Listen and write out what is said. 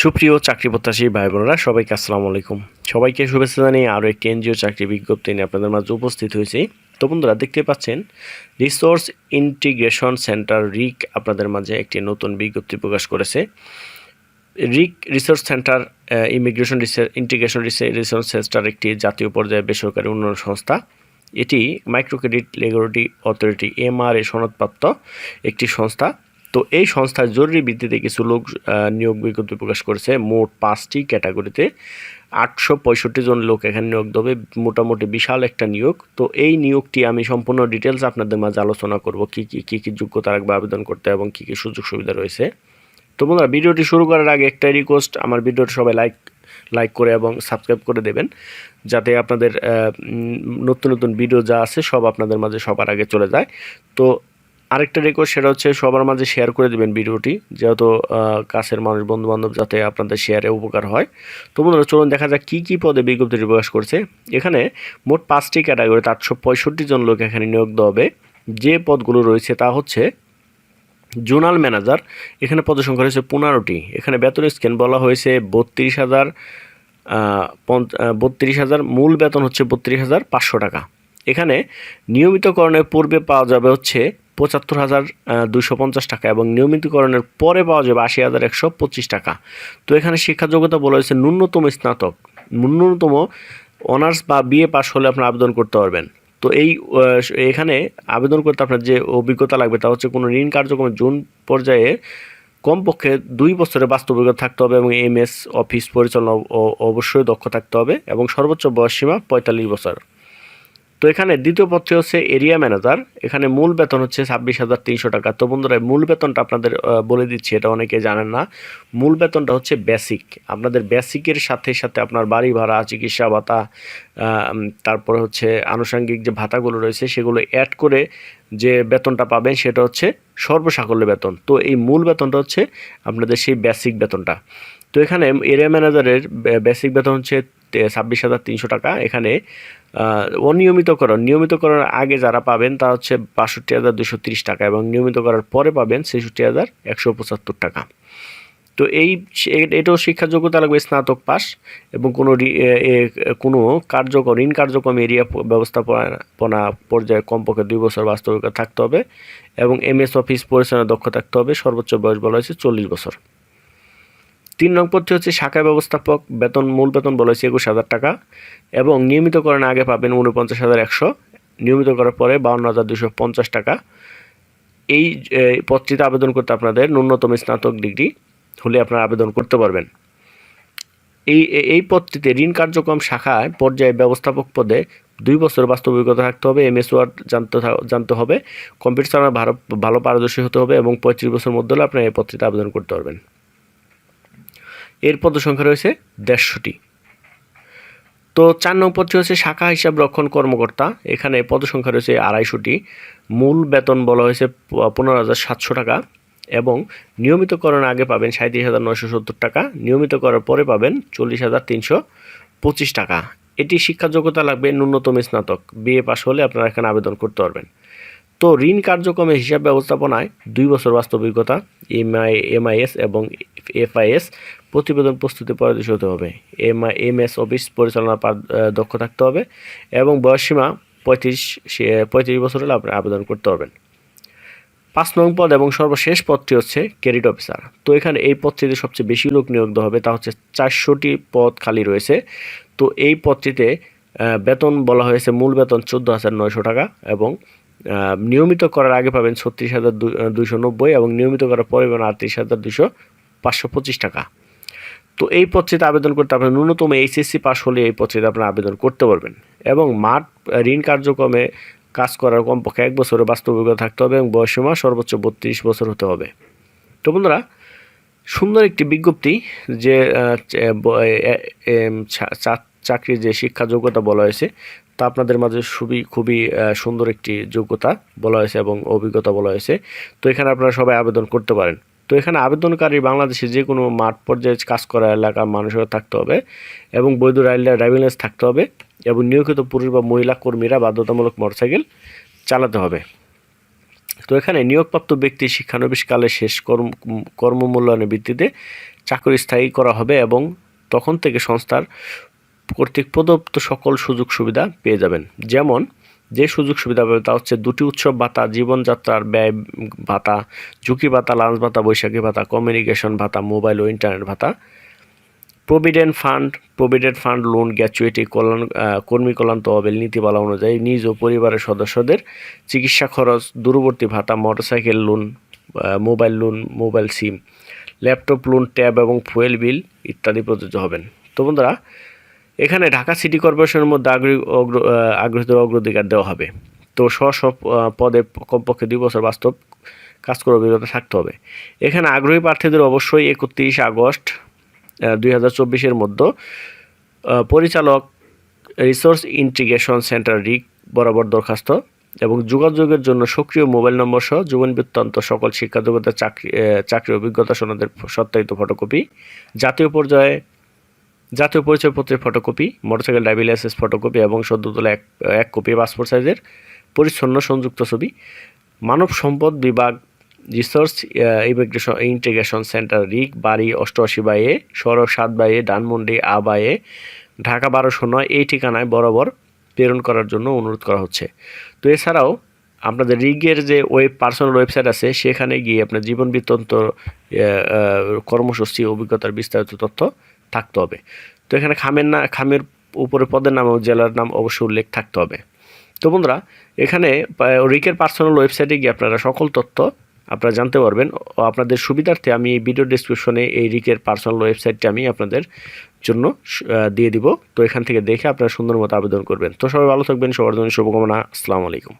সুপ্রিয় চাকরি প্রত্যাশী ভাই বোনেরা সবাইকে আসসালামু আলাইকুম। সবাইকে শুভেচ্ছা জানিয়ে আরও একটি এনজিও চাকরি বিজ্ঞপ্তি নিয়ে আপনাদের মাঝে উপস্থিত হয়েছি। তো বন্ধুরা, দেখতে পাচ্ছেন রিসোর্স ইন্টিগ্রেশন সেন্টার রিক আপনাদের মাঝে একটি নতুন বিজ্ঞপ্তি প্রকাশ করেছে। রিক research centre immigration integration research centre একটি জাতীয় পর্যায়ে বেসরকারি উন্নয়ন সংস্থা। এটি micro credit regulatory authority MRA সনদপ্রাপ্ত একটি সংস্থা। তো এই সংস্থার জরুরি ভিত্তিতে কিছু লোক নিয়োগ বিজ্ঞপ্তি প্রকাশ করেছে। মোট পাঁচটি ক্যাটাগরিতে আটশো পঁয়ষট্টি জন লোক এখানে নিয়োগ দেবে, মোটামুটি বিশাল একটা নিয়োগ। তো এই নিয়োগটি আমি সম্পূর্ণ ডিটেলস আপনাদের মাঝে আলোচনা করব, কী কী কী কী যোগ্যতা রাখবে, আবেদন করতে এবং কী কী সুযোগ সুবিধা রয়েছে। তো বন্ধুরা, ভিডিওটি শুরু করার আগে একটাই রিকোয়েস্ট আমার ভিডিওটি সবাই লাইক লাইক করে এবং সাবস্ক্রাইব করে দেবেন, যাতে আপনাদের নতুন নতুন ভিডিও যা আছে সব আপনাদের মাঝে সবার আগে চলে যায়। তো আরেকটা রিকোয়েস্ট সেটা হচ্ছে সবার মাঝে শেয়ার করে দেবেন ভিডিওটি, যেহেতু কাছের মানুষ বন্ধু বান্ধব যাতে আপনাদের শেয়ারে উপকার হয়। তো বন্ধুরা, চলুন দেখা যাক কী কী পদে বিজ্ঞপ্তিটি প্রকাশ করছে। এখানে মোট পাঁচটি ক্যাটাগরিতে আটশো পঁয়ষট্টি জন লোক এখানে নিয়োগ দেওয়া হবে। যে পদগুলো রয়েছে, তা হচ্ছে জোনাল ম্যানেজার এখানে পদ সংখ্যা রয়েছে পনেরোটি। এখানে বেতন স্কেল বলা হয়েছে বত্রিশ হাজার বত্রিশ হাজার, মূল বেতন হচ্ছে বত্রিশ হাজার পাঁচশো টাকা। এখানে নিয়মিতকরণের পূর্বে পাওয়া যাবে হচ্ছে পঁচাত্তর হাজার দুশো পঞ্চাশ টাকা এবং নিয়মিতকরণের পরে পাওয়া যাবে আশি হাজার একশো পঁচিশ টাকা। তো এখানে শিক্ষা যোগ্যতা বলা হয়েছে ন্যূনতম স্নাতক। ন্যূনতম অনার্স বা বিএ পাশ হলে আপনার আবেদন করতে পারবেন। তো এই এখানে আবেদন করতে আপনার যে অভিজ্ঞতা লাগবে তা হচ্ছে কোনো ঋণ কার্যক্রমে জুন পর্যায়ে কমপক্ষে দুই বছরে বাস্তব অভিজ্ঞতা থাকতে হবে এবং এমএস অফিস পরিচালনা অবশ্যই দক্ষ থাকতে হবে এবং সর্বোচ্চ বয়স সীমা পঁয়তাল্লিশ বছর। তো এখানে দ্বিতীয় পদটি হচ্ছে এরিয়া ম্যানেজার। এখানে মূল বেতন হচ্ছে ছাব্বিশ হাজার তিনশো টাকা। তো বন্ধুরা, মূল বেতনটা আপনাদের বলে দিচ্ছি, এটা অনেকে জানেন না। মূল বেতনটা হচ্ছে বেসিক আপনাদের বেসিকের সাথে সাথে আপনার বাড়ি ভাড়া, চিকিৎসা ভাতা তারপরে হচ্ছে আনুষঙ্গিক যে ভাতাগুলো রয়েছে, সেগুলো অ্যাড করে যে বেতনটা পাবেন, সেটা হচ্ছে সর্বসাকল্য বেতন। তো এই মূল বেতনটা হচ্ছে আপনাদের সেই বেসিক বেতনটা। তো এখানে এরিয়া ম্যানেজারের বেসিক বেতন হচ্ছে ছাব্বিশ হাজার তিনশো টাকা। এখানে অনিয়মিতকরণ। নিয়মিত করার আগে যারা পাবেন তা হচ্ছে বাষট্টি হাজার দুশো তিরিশ টাকা এবং নিয়মিত করার পরে পাবেন ছেষট্টি হাজার একশো পঁচাত্তর টাকা। তো এই এটাও শিক্ষা যোগ্যতা লাগবে স্নাতক পাস এবং কোনো কোনো কার্যক্রম ঋণ কার্যক্রম এরিয়া ব্যবস্থাপনা পর্যায়ে কমপক্ষে দুই বছর বাস্তবিকতা থাকতে হবে এবং এম এস অফিস পরিচালনা দক্ষ থাকতে হবে। সর্বোচ্চ বয়স বলা হয়েছে চল্লিশ বছর। তিন নং পদটি হচ্ছে শাখা ব্যবস্থাপক বেতন, মূল বেতন বলা হয়েছে একুশ হাজার টাকা এবং নিয়মিতকরণ আগে পাবেন উনপঞ্চাশ হাজার একশো, নিয়মিত করার পরে বাউন্ন হাজার দুশো পঞ্চাশ টাকা। এই পদটিতে আবেদন করতে আপনাদের ন্যূনতম স্নাতক ডিগ্রি হলে আপনারা আবেদন করতে পারবেন। এই এই পদটিতে ঋণ কার্যক্রম শাখায় পর্যায়ে ব্যবস্থাপক পদে দুই বছর বাস্তব অভিজ্ঞতা থাকতে হবে এম এস ওয়ার্ড জানতে জানতে হবে, কম্পিউটার চালানো ভালো ভালো পারদর্শী হতে হবে এবং পঁয়ত্রিশ বছর মধ্যে হলে আপনার এই পদটিতে আবেদন করতে পারবেন। এর পদ সংখ্যা রয়েছে দেড়শোটি। তো চার নং পদটি হচ্ছে শাখা হিসাব রক্ষণ কর্মকর্তা। এখানে পদ সংখ্যা রয়েছে আড়াইশোটি। মূল বেতন বলা হয়েছে পনেরো হাজার সাতশো টাকা এবং নিয়মিতকরণ আগে পাবেন সাঁত্রিশ হাজার নয়শো সত্তর টাকা নিয়মিত করার পরে পাবেন চল্লিশ হাজার তিনশো পঁচিশ টাকা। এটি শিক্ষা যোগ্যতা লাগবে ন্যূনতম স্নাতক। বিএ পাশ হলে আপনারা এখানে আবেদন করতে পারবেন। তো ঋণ কার্যক্রমের হিসাব ব্যবস্থাপনায় দুই বছর বাস্তব অভিজ্ঞতা, এমআই, এমআইএস এবং এফআইএস প্রতিবেদন প্রস্তুতি পারদর্শী হতে হবে। এমআই, এমএস অফিস পরিচালনা দক্ষ থাকতে হবে এবং বয়সসীমা পঁয়ত্রিশ পঁয়ত্রিশ বছর হলে আপনি আবেদন করতে পারবেন। পাঁচ নং পদ এবং সর্বশেষ পদটি হচ্ছে ক্রেডিট অফিসার। তো এখানে এই পদটিতে সবচেয়ে বেশি লোক নিয়োগ হবে, তা হচ্ছে চারশোটি পদ খালি রয়েছে। তো এই পদটিতে বেতন বলা হয়েছে, মূল বেতন চোদ্দ হাজার নয়শো টাকা এবং নিয়মিত করার আগে পাবেন ছত্রিশ হাজার দুইশো নব্বই এবং নিয়মিত করার পরে পাবেন আটত্রিশ হাজার দুশো পাঁচশো পঁচিশ টাকা। তো এই পদটিতে আবেদন করতে আপনার ন্যূনতম এইচএসসি পাস হলে এই পদটিতে আপনারা আবেদন করতে পারবেন এবং মাঠ ঋণ কার্যক্রমে কাজ করার কমপক্ষে এক বছরের বাস্তব অভিজ্ঞতা থাকতে হবে এবং বয়সীমা সর্বোচ্চ বত্রিশ বছর হতে হবে। তো বন্ধুরা, সুন্দর একটি বিজ্ঞপ্তি যে চাকরির যে শিক্ষা যোগ্যতা বলা হয়েছে, তা আপনাদের মাঝে খুবই খুবই সুন্দর একটি যোগ্যতা বলা হয়েছে এবং অভিজ্ঞতা বলা হয়েছে। তো এখানে আপনারা সবাই আবেদন করতে পারেন। তো এখানে আবেদনকারী বাংলাদেশে যে কোনো মাঠ পর্যায়ে কাজ করা এলাকার মানুষের থাকতে হবে এবং বৈধ ড্রাইভিং লাইসেন্স থাকতে হবে এবং নিয়োজিত পুরুষ বা মহিলা কর্মীরা বাধ্যতামূলক মোটরসাইকেল চালাতে হবে। তো এখানে নিয়োগপ্রাপ্ত ব্যক্তি শিক্ষানবিশকালে শেষ কর্ম কর্মমূল্যায়নের ভিত্তিতে চাকরি স্থায়ী করা হবে এবং তখন থেকে সংস্থার কর্তৃক প্রদত্ত সকল সুযোগ সুবিধা পেয়ে যাবেন। যেমন, যে সুযোগ সুবিধা পাবে তা হচ্ছে দুটি উৎসব ভাতা, জীবনযাত্রার ব্যয় ভাতা, ঝুঁকি ভাতা, লাঞ্চ ভাতা, বৈশাখী ভাতা কমিউনিকেশন ভাতা মোবাইল ও ইন্টারনেট ভাতা। Provident fund provident fund loan gratuity কল্যাণ কর্মী কল্যাণ তহবিল, নীতিমালা অনুযায়ী নিজ ও পরিবারের সদস্যদের চিকিৎসা খরচ, দূরবর্তী ভাতা motorcycle loan mobile loan mobile SIM laptop loan tab এবং ফুয়েল বিল ইত্যাদি প্রযোজ্য হবেন। তো বন্ধুরা এখানে ঢাকা সিটি কর্পোরেশনের মধ্যে আগ্রহী অগ্র- আগ্রহীদের অগ্রাধিকার দেওয়া হবে। তো স্ব সব পদে কমপক্ষে দুই বছর বাস্তব কাজ করার অভিজ্ঞতা থাকতে হবে। এখানে আগ্রহী প্রার্থীদের অবশ্যই একত্রিশ আগস্ট দুই হাজার চব্বিশের মধ্যে পরিচালক রিসোর্স ইন্টিগ্রেশন সেন্টার রিক বরাবর দরখাস্ত এবং যোগাযোগের জন্য সক্রিয় মোবাইল নম্বর সহ জীবন বৃত্তান্ত সকল শিক্ষা যোগ্যতা চাকরি চাকরি অভিজ্ঞতা সনদের সত্যায়িত ফটোকপি, জাতীয় পর্যায়ে জাতীয় পরিচয়পত্রের photocopy motorcycle driving licence photocopy এবং সদ্য তোলা এক এক কপি পাসপোর্ট সাইজের পরিচ্ছন্ন সংযুক্ত ছবি। মানব সম্পদ বিভাগ রিসার্চ ইমিগ্রেশন ইন্টিগ্রেশন সেন্টার রিক বাড়ি, অষ্টআশি বাই এ, সড়ক সাত বাইয়ে ডানমন্ডি আ বাই ঢাকা বারোশো নয়, এই ঠিকানায় বরাবর প্রেরণ করার জন্য অনুরোধ করা হচ্ছে। তো এছাড়াও আপনাদের রিগের যে ওয়েব পার্সোনাল ওয়েবসাইট আছে, সেখানে গিয়ে আপনার জীবন বৃত্তান্ত কর্মসূচি, অভিজ্ঞতার বিস্তারিত তথ্য থাকতে হবে। তো এখানে খামের না, খামের উপরে পদের নাম ও জেলার নাম অবশ্যই উল্লেখ থাকতে হবে। তো বন্ধুরা, এখানে রিকের পার্সোনাল ওয়েবসাইটে গিয়ে আপনারা সকল তথ্য আপনারা জানতে পারবেন। ও আপনাদের সুবিধার্থে আমি এই ভিডিও ডিসক্রিপশনে এই রিকের পার্সোনাল ওয়েবসাইটটি আমি আপনাদের জন্য দিয়ে দিব। তো এখান থেকে দেখে আপনারা সুন্দর মতো আবেদন করবেন। তো সবাই ভালো থাকবেন, সবার জন্য শুভকামনা। আসসালামু আলাইকুম।